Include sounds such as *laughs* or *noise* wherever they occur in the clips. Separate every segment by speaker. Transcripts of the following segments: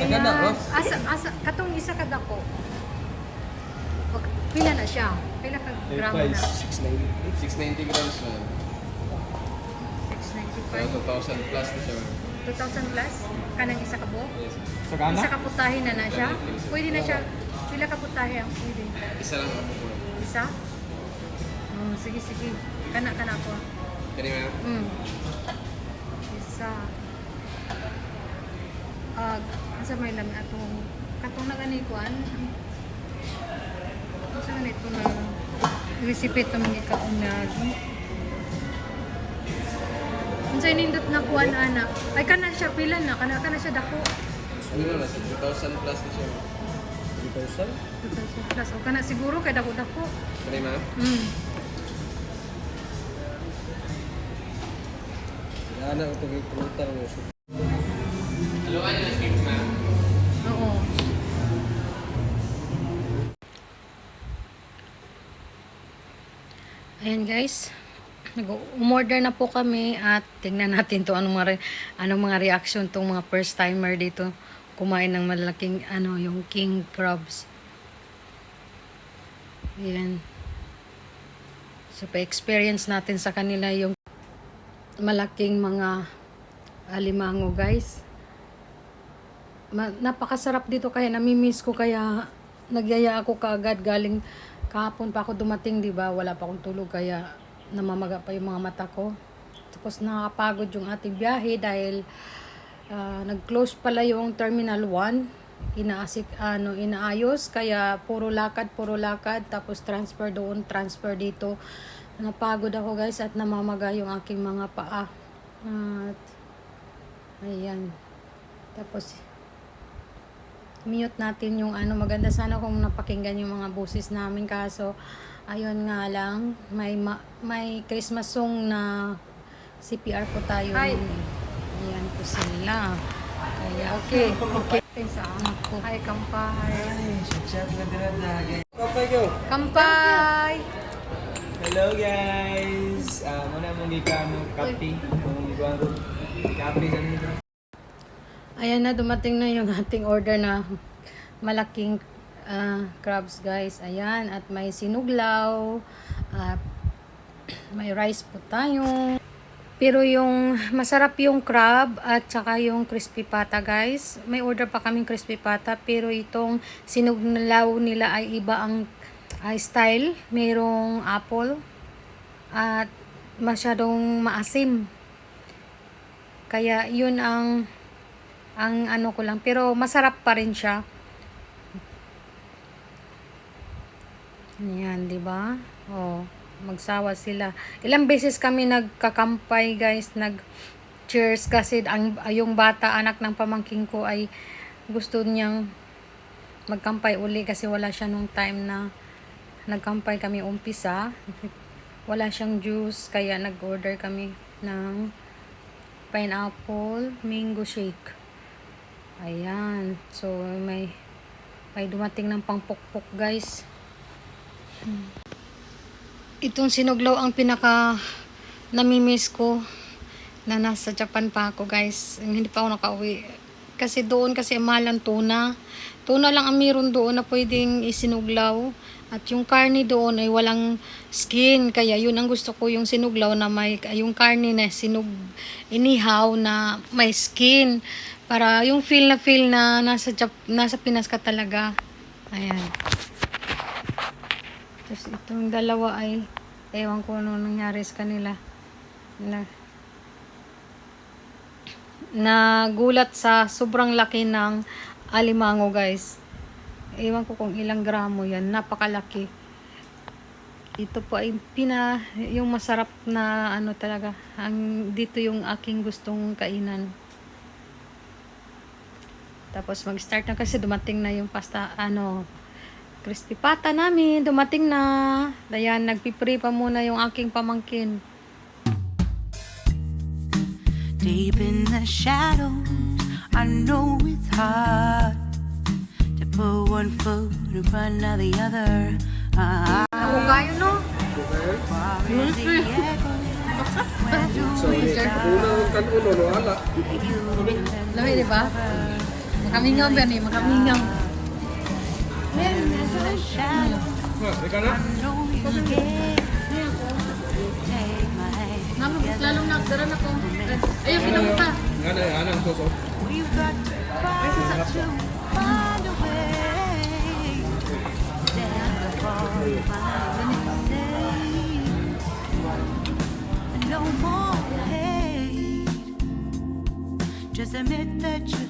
Speaker 1: Ayan.
Speaker 2: Oh.
Speaker 1: Asa, asa, katong isa ka dako. Pag, pila na siya? Pila ka gramo na?
Speaker 2: 690.
Speaker 3: 690 grams na.
Speaker 1: 695.
Speaker 3: 2,000 plus na siya.
Speaker 1: 2,000 plus? Kanang isa ka buo?
Speaker 3: Yes.
Speaker 2: Sa gana?
Speaker 1: Isa ka putahe na na siya? Pwede na siya. Pila ka putahe ang pwede?
Speaker 3: Isa lang ako po.
Speaker 1: Isa? Oh, sige, sige. Kana, kana ko.
Speaker 3: Kanina ma'am?
Speaker 1: Mm. Isa. Ah, asa may lang atong katong na gani kuan. Asa na ito na recipe to mga kaunag. Unsay nindot na kuan ana? Ay kana siya pila na, kana kana siya dako.
Speaker 3: Ano na, nasa 2,000 plus na siya.
Speaker 2: 3,000?
Speaker 1: 2000 plus. O kana siguro kay dako dako.
Speaker 3: Kanina ma'am?
Speaker 1: Mm.
Speaker 2: Gana ito yung pulutan mo.
Speaker 3: Haluan niyo na
Speaker 1: Ayan guys. Nag-umorder na po kami at tingnan natin to anong mga, anong mga reaction tong mga first timer dito kumain ng malaking ano yung king crabs. Ayan. So pa-experience natin sa kanila yung malaking mga alimango guys ma- napakasarap dito kaya namimiss ko kaya nagyaya ako kaagad. Galing kahapon pa ako dumating di ba? Wala pa akong tulog kaya namamaga pa yung mga mata ko. Tapos nakakapagod yung ating biyahe dahil ah, nag-close pala yung Terminal 1 inaasik ano inaayos kaya puro lakad puro lakad. Tapos transfer doon transfer dito. Napagod ako guys at namamaga yung aking mga paa. At ayan. Tapos mute natin yung ano maganda sana kung napakinggan yung mga boses namin kaso ayun nga lang may ma- may Christmas song na CPR po tayo
Speaker 4: Hi.
Speaker 1: eh. ayan po sila kaya okay okay sa ako hi kampay.
Speaker 2: Kapay ko.
Speaker 1: kampay
Speaker 2: Hello guys! Ah, muna mong gikano kape. Mong gikano kape sa nito.
Speaker 1: Ayan na, dumating na yung *laughs* ating order na malaking ah, crabs guys. Ayan, at may sinuglaw, at *clears throat* may rice po tayo. Pero yung masarap yung crab at saka yung crispy pata guys. May order pa kaming crispy pata pero itong sinuglaw nila ay iba ang ah, style. Merong apple at masyadong maasim. Kaya yun ang ang ano ko lang pero masarap pa rin siya. Yan, 'di ba? Oh, magsawa sila. Ilang beses kami nagkakampay, guys, nag cheers kasi ang yung bata anak ng pamangking ko ay gusto niyang magkampay uli kasi wala siya nung time na nagkampay kami umpisa. *laughs* Wala siyang juice kaya nag-order kami ng pineapple mango shake. Ayan. So, may may dumating ng pangpukpok, guys. Itong sinuglaw ang pinaka namimiss ko na nasa Japan pa ako, guys. Hindi pa ako nakauwi. Kasi doon kasi mahal tuna. Tuna lang ang meron doon na pwedeng isinuglaw. At yung karne doon ay walang skin. Kaya yun ang gusto ko yung sinuglaw na may, yung karne na sinug, inihaw na may skin. Para yung feel na feel na nasa, Jap- nasa Pinas ka talaga. Ayan. Tapos itong dalawa ay, ewan ko ano nangyari sa kanila. Na, nagulat sa sobrang laki ng alimango guys. Ewan ko kung ilang gramo yan. Napakalaki. Ito po ay pina, yung masarap na ano talaga. Ang, dito yung aking gustong kainan. Tapos mag-start na kasi dumating na yung pasta, ano, crispy pata namin. Dumating na. Ayan, nagpipre pa muna yung aking pamangkin.
Speaker 5: Deep in the shadows, I know it's hard to put one foot in front of the other. Ah,
Speaker 1: Ako kayo, no?
Speaker 5: echo. Where do we
Speaker 3: Una, kan uno, no ala.
Speaker 1: Lami, di ba? Kamingam ba
Speaker 5: niya? Makamingam.
Speaker 1: Mama, lalong nagdaran ako. Ayun, pinamuka.
Speaker 3: Nga na, ano ang
Speaker 5: soso? Ay, sasak No more hate. Just admit that you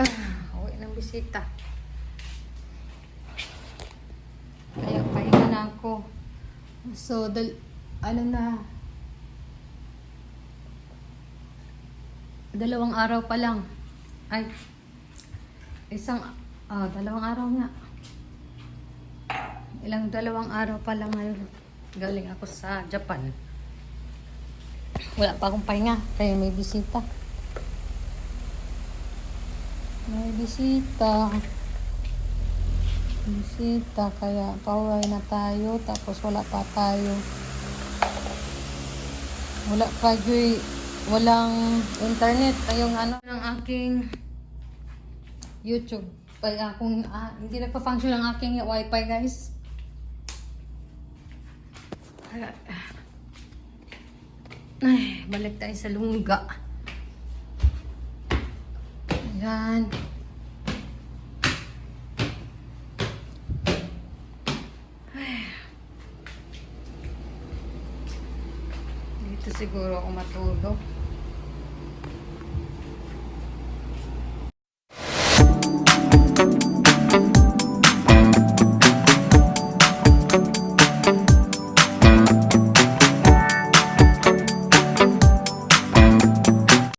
Speaker 1: Ah, uwi ng bisita. Kaya pahinga na ako. So, dal ano na, dalawang araw pa lang. Ay, isang, ah, dalawang araw nga. Ilang dalawang araw pa lang ngayon. Galing ako sa Japan. Wala pa akong pahinga. Kaya may bisita. May bisita. Bisita. Kaya pauwi na tayo. Tapos wala pa tayo. Wala pa Joy. Walang internet. Yung ano ng aking YouTube. Ay, akong, ah, hindi nagpa-function ang aking wifi guys. Ay, balik tayo sa lungga. Ayan. Ay. *sighs* Dito siguro ako matulog.